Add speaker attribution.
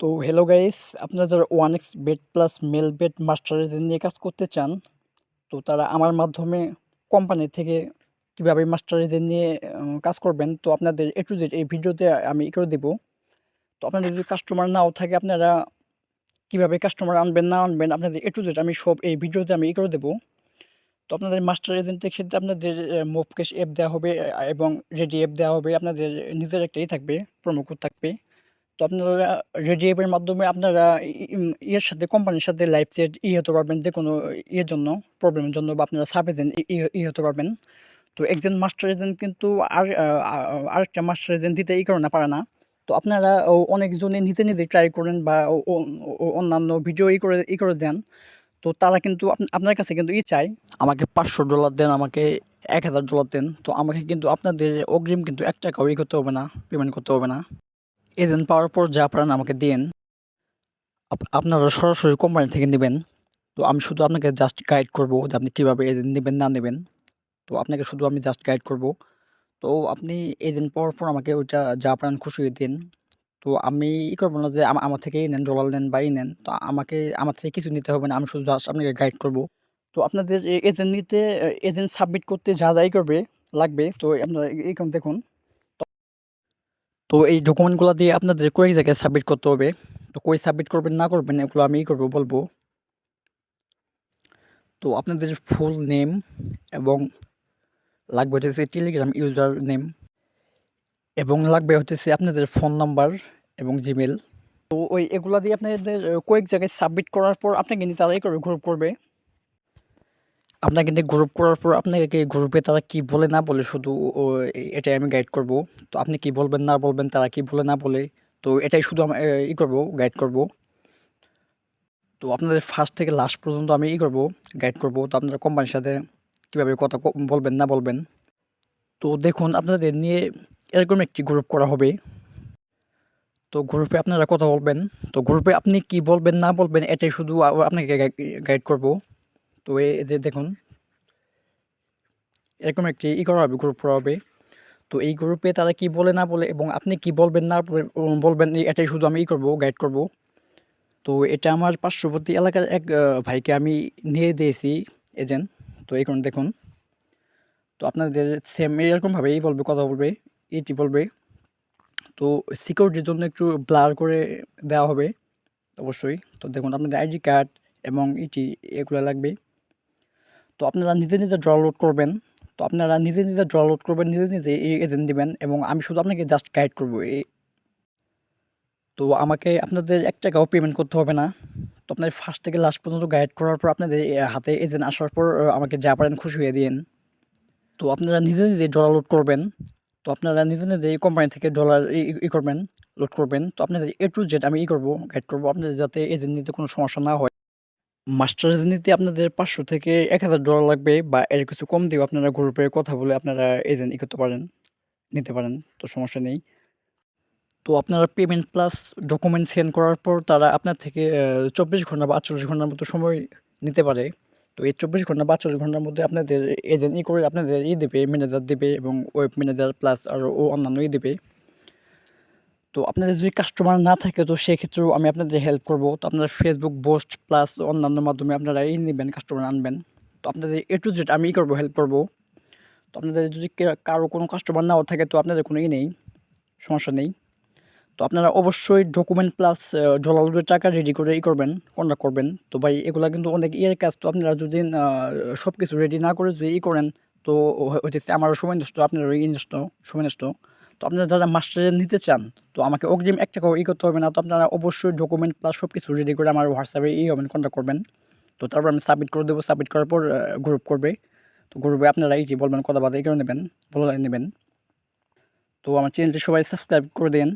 Speaker 1: তো hello guys আপনারা যারা one x bet plus Melbet মাস্টারের নিয়ে কাজ করতে চান, তো তারা আমার মাধ্যমে কোম্পানি থেকে কীভাবে মাস্টারেদের নিয়ে কাজ করবেন, তো আপনাদের এ টু জেড এই ভিডিওতে আমি করে দেবো। তো আপনাদের যদি কাস্টমার নাও থাকে, আপনারা কীভাবে কাস্টমার আনবেন, না আনবেন, আপনাদের এ টু জেড আমি সব এই ভিডিওতে আমি করে দেবো। তো আপনাদের মাস্টার এজেন্টের ক্ষেত্রে আপনাদের মুভ ক্যাশ অ্যাপ দেওয়া হবে এবং রেডি অ্যাপ দেওয়া হবে, আপনাদের নিজের একটাই থাকবে প্রোমো কোড থাকবে। তো আপনারা রেডি অ্যাপের মাধ্যমে আপনারা ইয়ের সাথে কোম্পানির সাথে লাইভ চ্যাট ই হতে পারবেন যে কোনো ইয়ের জন্য প্রবলেমের জন্য বা আপনারা সাব এজেন্ট ই হতে পারবেন। তো একজন মাস্টার এজেন্ট কিন্তু আর আরেকটা মাস্টার এজেন্ট দিতে ই করে না পারে না। তো আপনারা অনেকজনে নিজে নিজে ট্রাই করেন বা অন্যান্য ভিডিও ই করে ই করে দেন। তো তারা কিন্তু আপনার কাছে কিন্তু ই চাই আমাকে পাঁচশো ডলার দেন, আমাকে এক হাজার ডলার দেন। তো আমাকে কিন্তু আপনাদের অগ্রিম কিন্তু এক টাকাও ই করতে হবে না পেমেন্ট করতে হবে না। এজেন্ট পাওয়ার পর যা পারেন আমাকে দিন আপ- আপনারা সরাসরি কোম্পানি থেকে নেবেন। তো আমি শুধু আপনাকে জাস্ট গাইড করব যে আপনি কীভাবে এজেন্ট নেবেন, না নেবেন। তো আপনাকে শুধু আমি জাস্ট গাইড করব। তো আপনি এজেন্ট পাওয়ার পর আমাকে ওইটা যা পারেন খুশি দিন। তো আমি ই করব না যে আমার থেকেই নেন, ডলার নেন বা ই নেন। তো আমাকে, আমার থেকে কিছু নিতে হবে না, আমি শুধু জাস্ট আপনাকে গাইড করব। তো আপনাদের এজেন্ট নিতে এজেন্ট সাবমিট করতে যা যাই করবে, লাগবে। তো আপনারা এইরকম দেখুন। তো এই ডকুমেন্টগুলো দিয়ে আপনাদের কয়েক জায়গায় সাবমিট করতে হবে? তো কই সাবমিট করবেন, না করবেন, এগুলো আমি করব, বলব। তো আপনাদের ফুল নেম এবং লাগবে হচ্ছে টেলিগ্রাম ইউজার নেম এবং লাগবে হচ্ছে আপনাদের ফোন নাম্বার এবং জিমেল তো ওই এগুলা দিয়ে আপনাদের কয়েক জায়গায় সাবমিট করার পর আপনাকে নিয়ে তারাই করবে গ্রুপ করবে। আপনাকে কিন্তু গ্রুপ করার পর আপনাকে গ্রুপে তারা কি বলে না বলে? শুধু এটাই আমি গাইড করব। তো আপনি কি বলবেন না বলবেন, তারা কি বলে না বলে? তো এটাই শুধু আমি ই করব গাইড করব। তো আপনাদের ফার্স্ট থেকে লাস্ট পর্যন্ত আমি ই করব গাইড করব। তো আপনারা কোম্পানির সাথে কীভাবে কথা বলবেন না বলবেন। তো দেখুন, আপনাদের নিয়ে এরকম একটি গ্রুপ করা হবে। তো গ্রুপে আপনারা কথা বলবেন। তো গ্রুপে আপনি কি বলবেন না বলবেন, এটাই শুধু আপনাকে গাইড করব। তো এই যে দেখুন, এরকম একটি ই করা হবে গ্রুপ করা হবে। তো এই গ্রুপে তারা কি বলে না বলে এবং আপনি কি বলবেন না বলবেন এটাই শুধু আমি ই করব গাইড করব। তো এটা আমার পার্শ্ববর্তী এলাকার এক ভাইকে আমি নিয়ে দিয়েছি, এজেন্ট। তো এই কারণে দেখুন, তো আপনাদের সেম এরকমভাবেই বলবে, কথা বলবে, এটি বলবে। তো সিকিউরিটির জন্য একটু ব্লার করে দেওয়া হবে, অবশ্যই। তো দেখুন, আপনাদের আইডি কার্ড এবং ইটি এগুলো লাগবে। তো আপনারা নিজে নিজে ডাউনলোড করবেন। তো আপনারা নিজে নিজে ডাউনলোড করবেন, নিজে নিজে এই এজেন্ট দেবেন এবং আমি শুধু আপনাকে জাস্ট গাইড করব এই। তো আমাকে আপনাদের এক টাকাও পেমেন্ট করতে হবে না। তো আপনার ফার্স্ট থেকে লাস্ট পর্যন্ত গাইড করার পর আপনাদের হাতে এজেন্ট আসার পর আমাকে যা পারেন খুশি হয়ে দিন তো আপনারা নিজে নিজে ডলার লোড করবেন। তো আপনারা নিজে নিজে এই কোম্পানি থেকে ডলার ই করবেন লোড করবেন। তো আপনাদের এ টু জেড আমি ই করব গাইড করব। আপনাদের যাতে এজেন্ট নিতে কোনো সমস্যা না হয়। মাস্টার এজেন্ট আপনাদের পাঁচশো থেকে এক হাজার ডলার লাগবে বা এর কিছু কম দিয়েও আপনারা গ্রুপে কথা বলে আপনারা এজেন্ট ই করতে পারেন, নিতে পারেন, তো সমস্যা নেই। তো আপনারা পেমেন্ট প্লাস ডকুমেন্ট সেন্ড করার পর তারা আপনার থেকে চব্বিশ ঘণ্টা বা আটচল্লিশ ঘণ্টার মতো সময় নিতে পারে। তো এই চব্বিশ ঘণ্টা বা আটচল্লিশ ঘণ্টার মধ্যে আপনাদের এজেন্ট ই করে আপনাদের ই দেবে ম্যানেজার দেবে এবং ওয়েব ম্যানেজার প্লাস আরও ও অন্যান্য ই দেবে। তো আপনাদের যদি কাস্টমার না থাকে, তো সেক্ষেত্রেও আমি আপনাদের হেল্প করব। তো আপনারা ফেসবুক পোস্ট প্লাস অন্যান্য মাধ্যমে আপনারা ই নেবেন কাস্টমার আনবেন। তো আপনাদের এ টু জেড আমি করব হেল্প করব। তো আপনাদের যদি কারও কোনো কাস্টমার নাও থাকে, তো আপনাদের কোনো ই নেই, সমস্যা নেই। তো আপনারা অবশ্যই ডকুমেন্ট প্লাস ডলারের টাকা রেডি করে ই করবেন কন্ট্যাক্ট করবেন। তো ভাই, এগুলা কিন্তু অনেক ইয়ের কাজ। তো আপনারা যদি সব কিছু রেডি না করে যদি ই করেন, তো হচ্ছে আমারও সময় নষ্ট, আপনারও ই নষ্ট, সময় নষ্ট। তো আপনারা যারা মাস্টারে নিতে চান, তো আমাকে অগ্রিম একটা টাকাও ই করতে হবে না। তো আপনারা অবশ্যই ডকুমেন্ট প্লাস সব কিছু রেডি করে আমার হোয়াটসঅ্যাপে ই হবেন কন্ট্যাক্ট করবেন। তো তারপর আমি সাবমিট করে দেবো। সাবমিট করার পর গ্রুপ করবে। তো গ্রুপে আপনারা এই বলবেন, কথা করে নেবেন, বলে নেবেন। তো আমার চ্যানেলটি সবাই সাবস্ক্রাইব করে দেন।